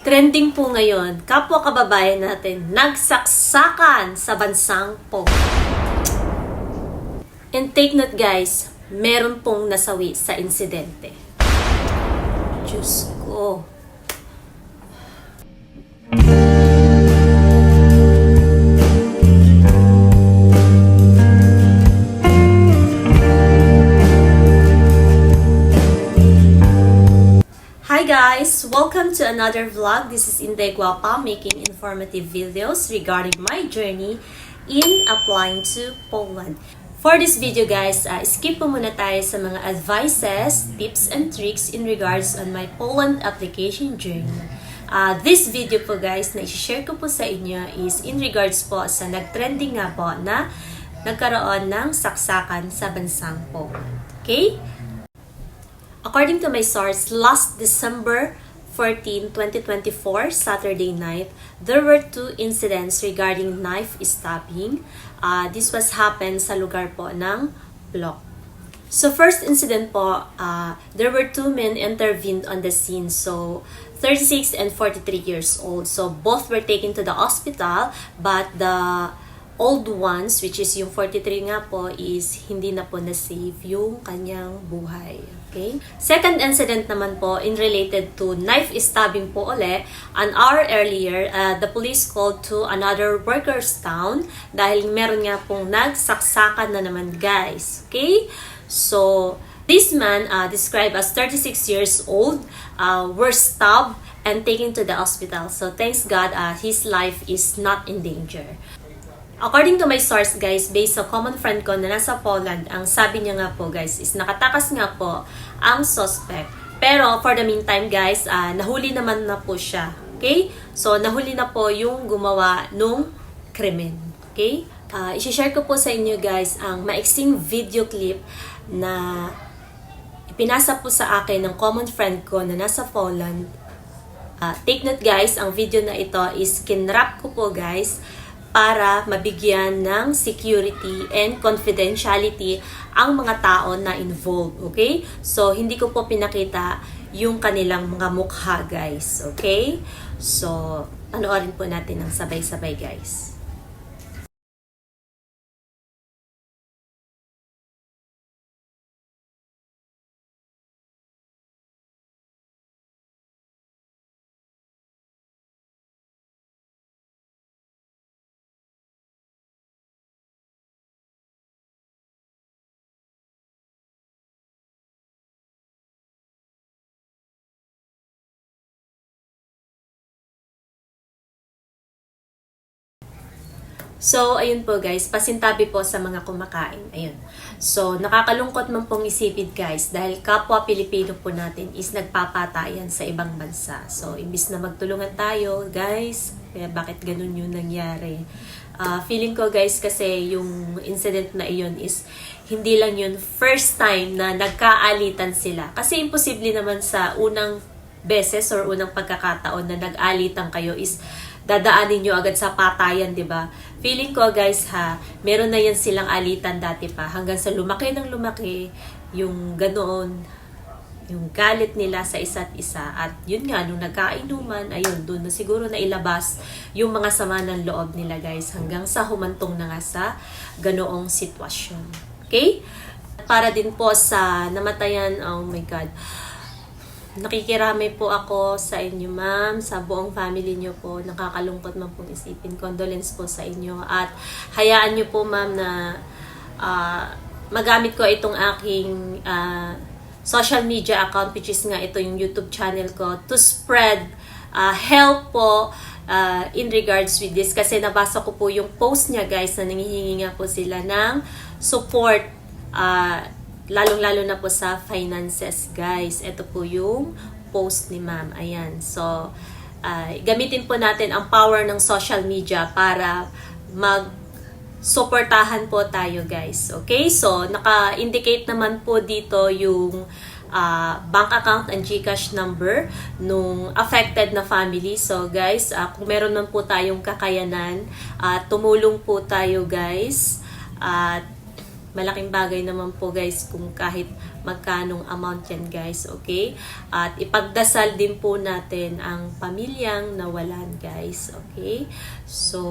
Trending po ngayon, kapwa kababayan natin nagsaksakan sa bansang po. And take note guys, meron pong nasawi sa insidente. Diyos ko. Hi guys! Welcome to another vlog. This is Inday Guapa making informative videos regarding my journey in applying to Poland. For this video guys, uh, skip po muna tayo sa mga advices, tips, and tricks in regards on my Poland application journey. Uh, this video po guys na i-share ko po sa inyo is in regards po sa nag-trending nga po na nagkaroon ng saksakan sa bansang Poland. Okay? According to my source, last December 14, 2024, Saturday night, there were two incidents regarding knife stabbing. Uh, this was happened sa lugar po ng block. So first incident po, uh, there were two men intervened on the scene. So 36 and 43 years old. So both were taken to the hospital, but the old ones, which is yung 43 nga po, is hindi na po na-save yung kanyang buhay. Okay? Second incident naman po, in related to knife stabbing po uli, an hour earlier, uh, the police called to another workers town dahil meron nga pong nagsaksakan na naman guys. Okay? So, this man, uh, described as 36 years old, uh, were stabbed and taken to the hospital. So, thanks God, uh, his life is not in danger. According to my source guys, based sa common friend ko na nasa Poland, ang sabi niya nga po guys is nakatakas nga po ang suspect. Pero for the meantime guys, ah, nahuli naman na po siya. Okay? So nahuli na po yung gumawa nung krimen. Okay? Ah, i-share ko po sa inyo guys ang maiksing video clip na ipinasa po sa akin ng common friend ko na nasa Poland. Ah, take note guys, ang video na ito is kinrap ko po guys para mabigyan ng security and confidentiality ang mga tao na involved, okay? So, hindi ko po pinakita yung kanilang mga mukha, guys, okay? So, panoorin po natin ng sabay-sabay, guys. So, ayun po guys, pasintabi po sa mga kumakain. Ayun. So, nakakalungkot man pong isipin guys dahil kapwa Pilipino po natin is nagpapatayan sa ibang bansa. So, imbis na magtulungan tayo, guys, kaya bakit ganun yung nangyari? Ah, feeling ko guys kasi yung incident na iyon is hindi lang yun first time na nagkaalitan sila. Kasi imposible naman sa unang beses or unang pagkakataon na nag-alitan kayo is dadaanin nyo agad sa patayan, di ba? Feeling ko guys ha, meron na yan silang alitan dati pa. Hanggang sa lumaki ng lumaki yung ganoon yung galit nila sa isa't isa. At yun nga nung nagkainuman ayun doon na siguro na ilabas yung mga sama ng loob nila guys hanggang sa humantong na nga sa ganoong sitwasyon. Okay? Para din po sa namatayan oh my god Nakikiramay po ako sa inyo, ma'am, sa buong family niyo po. Nakakalungkot man pong isipin. Condolence po sa inyo. At hayaan niyo po, ma'am, na ah, magamit ko itong aking ah, social media account, which is nga ito yung YouTube channel ko, to spread ah, help po ah, in regards with this. Kasi nabasa ko po yung post niya, guys, na nangihingi nga po sila ng support ah, lalong-lalo na po sa finances, guys. Ito po yung post ni ma'am. Ayan. So, ah, gamitin po natin ang power ng social media para mag suportahan po tayo guys. Okay? So, naka-indicate naman po dito yung ah, bank account and GCash number nung affected na family. So, guys, ah, kung meron man po tayong kakayanan, ah, tumulong po tayo guys. At malaking bagay naman po guys kung kahit magkanong amount yan guys, okay? At ipagdasal din po natin ang pamilyang nawalan guys, okay? So,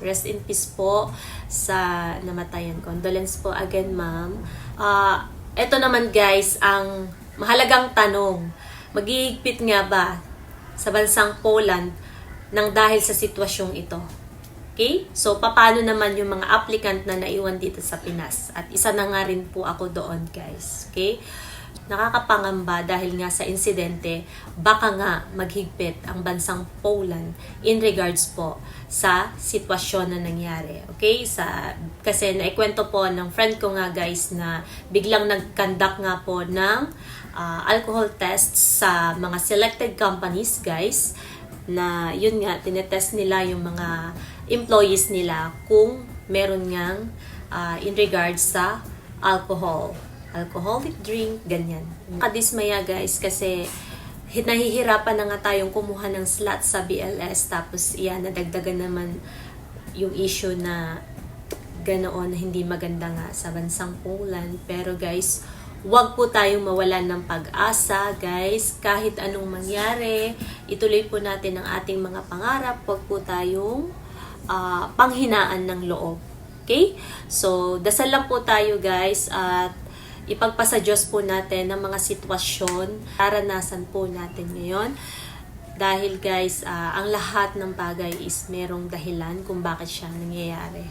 rest in peace po sa namatayan. Condolence po again, ma'am. Ah, ito naman guys, ang mahalagang tanong. Magigipit nga ba sa bansang Poland nang dahil sa sitwasyong ito? Okay? So, paano naman yung mga applicant na naiwan dito sa Pinas? At isa na nga rin po ako doon, guys. Okay? Nakakapangamba dahil nga sa insidente, baka nga maghigpit ang bansang Poland in regards po sa sitwasyon na nangyari. Okay? Sa, kasi naikwento po ng friend ko nga guys na biglang nag-conduct nga po ng ah, alcohol tests sa mga selected companies guys na yun nga, tinetest nila yung mga employees nila kung meron ngang ah, in regards sa alcohol. Alcoholic drink, ganyan. Kadismaya guys kasi hi- nahihirapan na nga tayong kumuha ng slot sa BLS tapos iyan, nadagdagan naman yung issue na ganoon hindi maganda nga sa bansang Poland. Pero guys, wag po tayong mawalan ng pag-asa, guys. Kahit anong mangyari, ituloy po natin ang ating mga pangarap. Wag po tayong ah, panghinaan ng loob. Okay? So, dasal lang po tayo, guys, at ipagpasa Diyos po natin ng mga sitwasyon, karanasan po natin ngayon. Dahil guys, ah, ang lahat ng bagay is merong dahilan kung bakit siya nangyayari.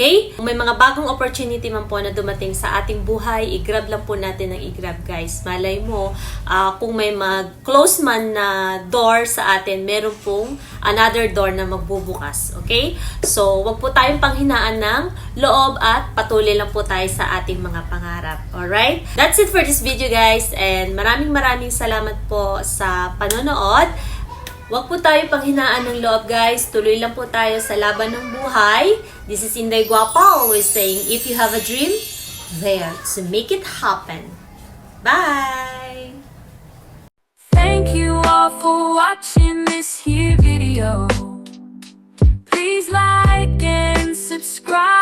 Okay? Kung may mga bagong opportunity man po na dumating sa ating buhay, i-grab lang po natin ng i-grab guys. Malay mo, ah, kung may mag-close man na door sa atin, meron pong another door na magbubukas. Okay? So, wag po tayong panghinaan ng loob at patuloy lang po tayo sa ating mga pangarap. Alright? That's it for this video guys and maraming maraming salamat po sa panonood. Huwag po tayo panghinaan ng loob guys. Tuloy lang po tayo sa laban ng buhay. This is Inday Guapa always saying, if you have a dream, there to make it happen. Bye! Thank you all for watching this here video. Please like and subscribe.